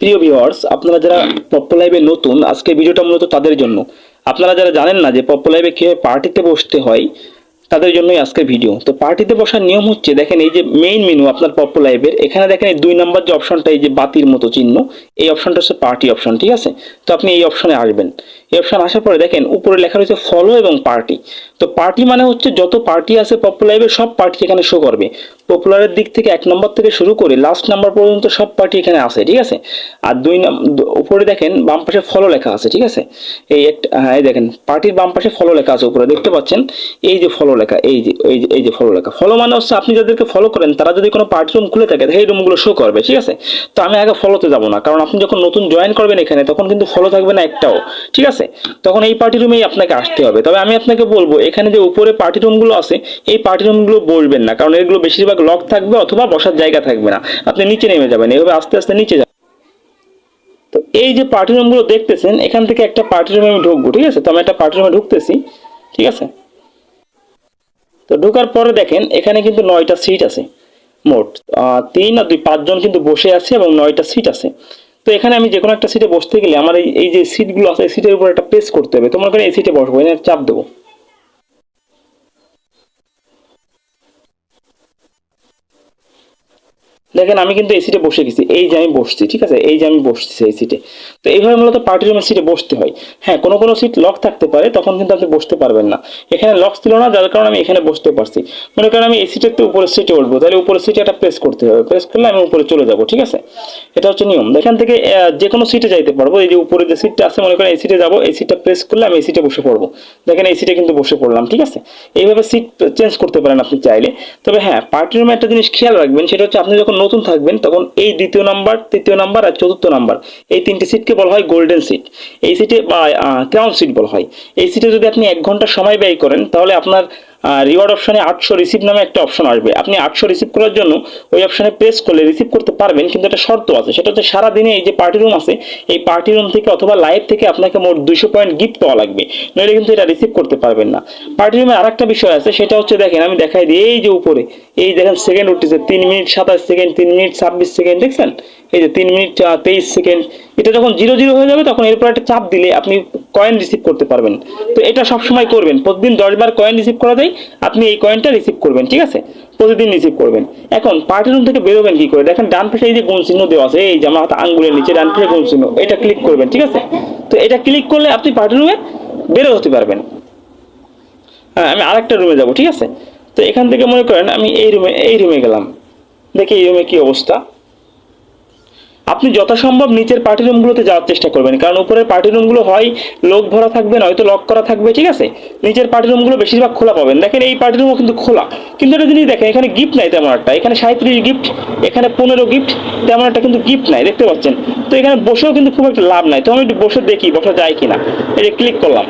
প্রিয় ভিউয়ার্স আপনারা যারা পপ্পো লাইভে নতুন আজকে ভিডিওটা মূলত তাদের জন্য। আপনারা যারা জানেন না যে পপ্পো লাইভে কীভাবে পার্টিতে বসতে হয় তাদের জন্যই আজকের ভিডিও তো পার্টিতে বসার নিয়ম হচ্ছে, দেখেন এই যে মেইন মেনু আপনার পপ্পো লাইভের এখানে দেখেন এই দুই নাম্বার যে অপশনটা এই যে বাতির মতো চিহ্ন, এই অপশনটা হচ্ছে পার্টি অপশন ঠিক আছে? তো আপনি এই অপশনে আসবেন। এই অপশন আসার পরে দেখেন, উপরে লেখা রয়েছে ফলো এবং পার্টি তো পার্টি মানে হচ্ছে যত পার্টি আছে পপ্পো লাইভের সব পার্টি এখানে শো করবে। পপুলারের দিক থেকে এক নম্বর থেকে শুরু করে লাস্ট নাম্বার পর্যন্ত সব পার্টি এখানে আছে ঠিক আছে? আর দুই উপরে দেখেন বাম পাশে ফলো লেখা আছে, ঠিক আছে? এই একটা হ্যাঁ দেখেন পার্টির বাম পাশে ফলো লেখা আছে উপরে, দেখতে পাচ্ছেন? এই যে ফলো লেখা, এই যে এই যে এই যে ফলো লেখা। ফলো মানে হচ্ছে আপনি যাদেরকে ফলো করেন, তারা যদি কোনো পার্টি রুম খুলে থাকে এই রুমগুলো শো করবে, ঠিক আছে? তো আমি আগে ফলোতে যাব না, কারণ আপনি যখন নতুন জয়েন করবেন এখানে, তখন কিন্তু ফলো থাকবে না একটাও, ঠিক আছে? তখন এই পার্টি রুমেই আপনাকে আসতে হবে। তবে আমি আপনাকে বলব, এখানে যে উপরে পার্টি রুমগুলো আছে, এই পার্টি রুমগুলো বসবেন না, কারণ এগুলো বেশিরভাগ লক থাকবে অথবা বসার জায়গা থাকবে না। আপনি নিচে নেমে যাবেন, এভাবে আস্তে আস্তে নিচে যাবেন। তো এই যে পার্টি রুমগুলো দেখতেছেন, এখান থেকে একটা পার্টি রুমে আমি ঢুকবো, ঠিক আছে? তো আমি একটা পার্টি রুমে ঢুকতেছি, ঠিক আছে? তো ঢোকার পরে দেখেন, এখানে কিন্তু নয়টা সিট আছে, মোট। তিন আর দুই, পাঁচজন কিন্তু বসে আছে এবং নয়টা সিট আছে। তো এখানে আমি যে কোনো একটা সিটে বসতে গেলে আমার এই এই যে সিটগুলো আছে, এই সিটের উপর একটা প্রেস করতে হবে। তো মনে করেন এই সিটে বসবো, এখানে চাপ দেবো। দেখেন, আমি কিন্তু এই সিটে বসে গেছি। এই যে আমি বসছি, ঠিক আছে? এই যে আমি বসছি এই সিটে তো এইভাবে মূলত পার্টি রুমের সিটে বসতে হয়। হ্যাঁ কোনো কোনো সিট লক থাকতে পারে, তখন কিন্তু আপনি বসতে পারবেন না। এখানে লক ছিল না, যার কারণে আমি এখানে বসতে পারছি। মনে করেন আমি এই সিটের তো উপরের সিটে উঠবো, তাহলে উপরের সিটে একটা প্রেস করতে হবে। প্রেস করলে আমি উপরে চলে যাব, ঠিক আছে? এটা হচ্ছে নিয়ম। এখান থেকে যে কোনো সিটে যাইতে পারব। এই যে উপরে যে সিটটা আছে, মনে করেন এই সিটে যাব, এই সিটটা প্রেস করলে আমি এই সিটে বসে পড়ব। দেখেন, এই সিটে কিন্তু বসে পড়লাম, ঠিক আছে? এইভাবে সিট চেঞ্জ করতে পারেন আপনি চাইলে। তবে হ্যাঁ পার্টি রুমে একটা জিনিস খেয়াল রাখবেন, সেটা হচ্ছে আপনি যখন নতুন থাকবেন, তখন এই দ্বিতীয় নাম্বার, তৃতীয় নাম্বার আর চতুর্থ নাম্বার, এই তিনটি সিটকে বলা হয় গোল্ডেন সিট এই সিটে ক্রাউন সিট বলা হয়। এই সিটে যদি আপনি এক ঘণ্টা সময় ব্যয় করেন, তাহলে আপনার রিওয়ার্ড অপশনে আটশো রিসিভ নামে একটা অপশন আসবে। আপনি আটশো রিসিভ করার জন্য ওই অপশনে প্রেস করলে রিসিভ করতে পারবেন, কিন্তু একটা শর্ত আছে। সেটা হচ্ছে সারাদিনে এই যে পার্টি রুম আছে, এই পার্টি রুম থেকে অথবা লাইভ থেকে আপনাকে মোট দুশো পয়েন্ট গিফট পাওয়া লাগবে। নইলে কিন্তু এটা রিসিভ করতে পারবেন না। পার্টি রুমে আরেকটা বিষয় আছে, সেটা হচ্ছে দেখেন, আমি দেখাই দিই, এই যে উপরে, এই দেখেন সেকেন্ড উঠতেছে, তিন মিনিট সাতাশ সেকেন্ড তিন মিনিট ছাব্বিশ সেকেন্ড দেখছেন? এই যে তিন মিনিট তেইশ সেকেন্ড এটা যখন জিরো জিরো হয়ে যাবে, তখন এরপর একটা চাপ দিলে আপনি কয়েন রিসিভ করতে পারবেন। তো এটা সব সময় করবেন। প্রতিদিন দশ বার কয়েন রিসিভ করা যায়, আপনি এই কয়েনটা রিসিভ করবেন, ঠিক আছে? প্রতিদিন রিসিভ করবেন। এখন পার্টি রুম থেকে বেরোবেন কি করে? দেখেন ডান পাশে এই যে গুণ চিহ্ন দেওয়া আছে, এই যে আমার হাতে আঙ্গুলের নিচে ডান পাশে গুণ চিহ্ন, এটা ক্লিক করবেন, ঠিক আছে? তো এটা ক্লিক করলে আপনি পার্টি রুমে বেরো হতে পারবেন। হ্যাঁ আমি আরেকটা রুমে যাব, ঠিক আছে? তো এখান থেকে মনে করেন আমি এই রুমে এই রুমে গেলাম। দেখি এই রুমে কি অবস্থা? আপনি যথাসম্ভব নিচের পার্টি রুমগুলোতে যাওয়ার চেষ্টা করবেন, কারণ উপরের পার্টি রুমগুলো হয় লোক ভরা থাকবে, নয়তো লক করা থাকবে, ঠিক আছে? নিচের পার্টি রুমগুলো বেশিরভাগ খোলা পাবেন। দেখেন এই পার্টি রুমও কিন্তু খোলা। কিন্তু একটা জিনিস দেখেন, এখানে গিফট নাই তেমন একটা। এখানে সাঁত্রিশ গিফট এখানে পনেরো গিফট তেমন একটা কিন্তু গিফট নাই, দেখতে পাচ্ছেন? তো এখানে বসেও কিন্তু খুব একটা লাভ নাই। তো আমি একটু বসে দেখি, বসা যায় কিনা। এই যে ক্লিক করলাম।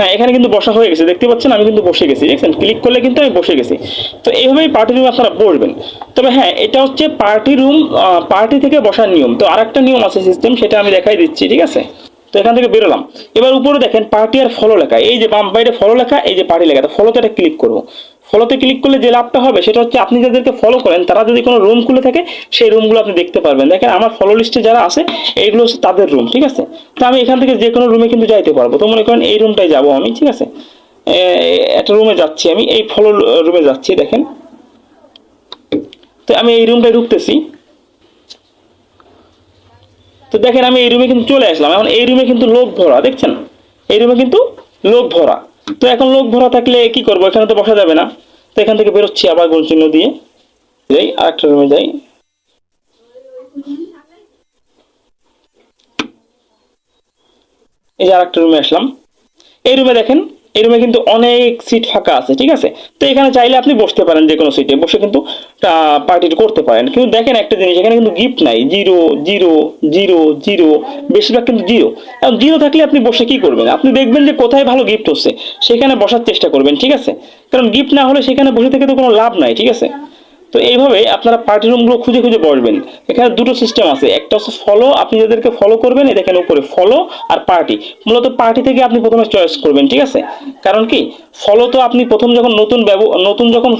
হ্যাঁ এখানে কিন্তু বসা হয়ে গেছে। দেখতে পাচ্ছেন, আমি কিন্তু বসে গেছি, দেখছেন? ক্লিক করলে কিন্তু আমি বসে গেছি। তো এইভাবেই পার্টি রুম আপনারা বসবেন। তবে হ্যাঁ এটা হচ্ছে পার্টি রুম পার্টি থেকে বসার নিয়ম। তো আরেকটা নিয়ম আছে সিস্টেম সেটা আমি দেখাই দিচ্ছি, ঠিক আছে? তো এখান থেকে বেরোলাম। এবার উপরে দেখেন পার্টি আর ফলো লেখা। এই যে বাম বাইরে ফলো লেখা, এই যে পার্টি লেখা। তো ফলোতে এটা ক্লিক করব। ফলোতে ক্লিক করলে যে লাভটা হবে সেটা হচ্ছে আপনি যাদেরকে ফলো করেন, তারা যদি কোনো রুম খুলে থাকে, সেই রুমগুলো আপনি দেখতে পারবেন। দেখেন আমার ফলো লিস্টে যারা আছে, এইগুলো হচ্ছে তাদের রুম ঠিক আছে? তো আমি এখান থেকে যে কোনো রুমে কিন্তু যাইতে পারব। তো মনে করেন এই রুমটায় যাব আমি, ঠিক আছে? একটা রুমে যাচ্ছি আমি, এই ফলো রুমে যাচ্ছি, দেখেন। তো আমি এই রুমটায় ঢুকতেছি। তো দেখেন আমি এই রুমে কিন্তু চলে আসলাম। এখন এই রুমে কিন্তু লোক ভরা, দেখছেন? এই রুমে কিন্তু লোক ভরা। তো এখন লোক ভরা থাকলে কি করব? এখানে তো বসা যাবে না। তো এখান থেকে বেরোচ্ছি আবার গোল চিহ্ন দিয়ে যাই, আরেকটা রুমে যাই। এই যে আরেকটা রুমে আসলাম। এই রুমে দেখেন এই কিন্তু অনেক সিট ফাঁকা আছে, ঠিক আছে? তো এখানে চাইলে আপনি বসতে পারেন যে কোনো সিটে বসে কিন্তু পার্টি করতে পারেন। কিন্তু দেখেন একটা জিনিস, এখানে কিন্তু গিফট নাই। জিরো জিরো জিরো জিরো, বেশিরভাগ কিন্তু জিরো। এখন জিরো থাকলে আপনি বসে কি করবেন? আপনি দেখবেন যে কোথায় ভালো গিফট হচ্ছে, সেখানে বসার চেষ্টা করবেন, ঠিক আছে? কারণ গিফট না হলে সেখানে বসে থেকে তো কোনো লাভ নাই, ঠিক আছে? তো এইভাবে আপনারা পার্টি রুমগুলো খুঁজে খুঁজে বসবেন। এখানে দুটো সিস্টেম আছে। একটা হচ্ছে ফলো আপনি যাদেরকে ফলো করবেন এই দেখেন উপরে ফলো আর পার্টি মূলত পার্টি থেকে আপনি প্রথমে চয়েস করবেন, ঠিক আছে? কারণ কি? ফলো তো আপনি প্রথম যখন নতুন নতুন যখন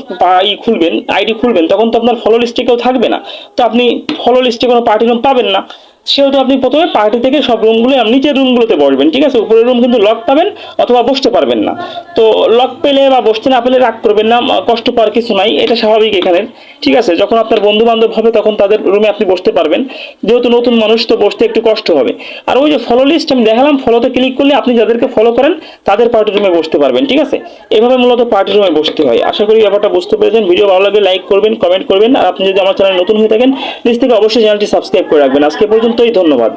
ই খুলবেন আইডি খুলবেন, তখন তো আপনার ফলো লিস্টে কেউ থাকবে না। তো আপনি ফলো লিস্টে কোনো পার্টি রুম পাবেন না। সেহেতু আপনি প্রথমে পার্টি থেকে সব রুমগুলো নিচের রুমগুলোতে বসবেন, ঠিক আছে? উপরের রুম কিন্তু লক পাবেন, অথবা বসতে পারবেন না। তো লক পেলে বা বসতে না পেলে রাগ করবেন না কষ্ট পাওয়ার কিছু নাই, এটা স্বাভাবিক এখানে, ঠিক আছে? যখন আপনার বন্ধু বান্ধব হবে, তখন তাদের রুমে আপনি বসতে পারবেন। যেহেতু নতুন মানুষ, তো বসতে একটু কষ্ট হবে। আর ওই যে ফলো লিস্ট আমি দেখালাম ফলোতে ক্লিক করলে আপনি যাদেরকে ফলো করেন, তাদের পার্টি রুমে বসতে পারবেন, ঠিক আছে? এভাবে মূলত পার্টি রুমে বসতে হয়। আশা করি ব্যাপারটা বুঝতে পেরেছেন। ভিডিও ভালো লাগলে লাইক করবেন কমেন্ট করবেন, আর আপনি যদি আমার চ্যানেল নতুন হয়ে থাকেন নিজ থেকে অবশ্যই চ্যানেলটি সাবস্ক্রাইব করে রাখবেন। আজকে পর্যন্তই ধন্যবাদ।